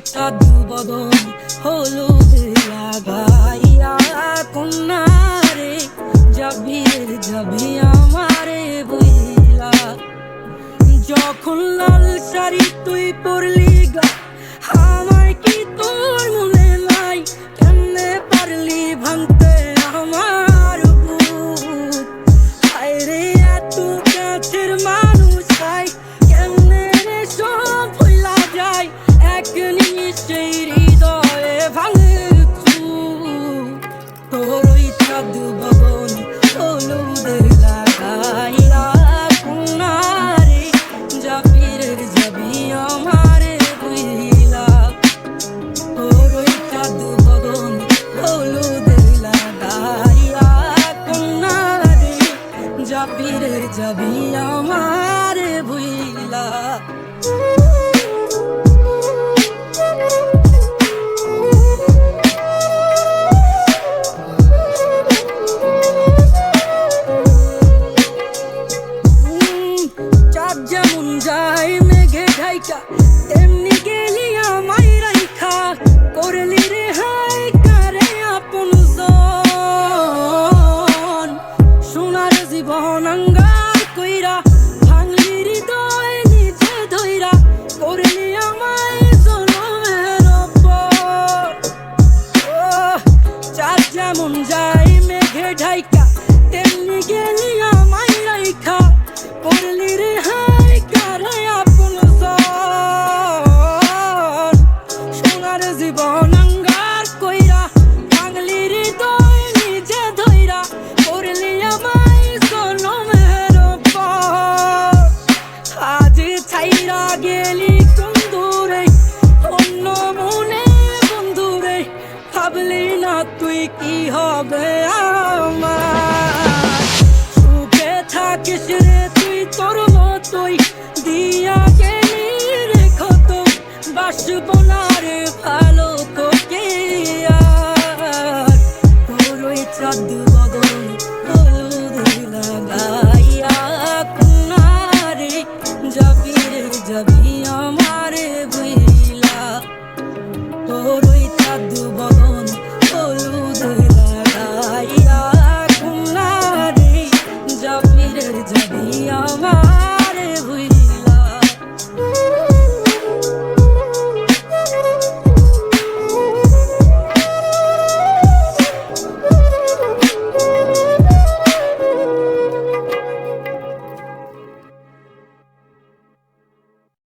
তোর ইচ্ছা দুবদন হলুদ লাগাইয়া কন্যারে যাবি রে যাবি আমারে ভুইলা যখন লাল শাড়ি তুই পরলি গা জাপিরের যাবি আমারে বুইলা উম, জীবন আজ ছাইরা গেলি বন্ধুরে ভাবলি না তুই কি হবে আমার? সুখে থাকিস রে তুই, তোর মতোই, দিয়া গেলি রে ক্ষত বাসব না রে ভাই। Ouro e tá do balão, olho dele.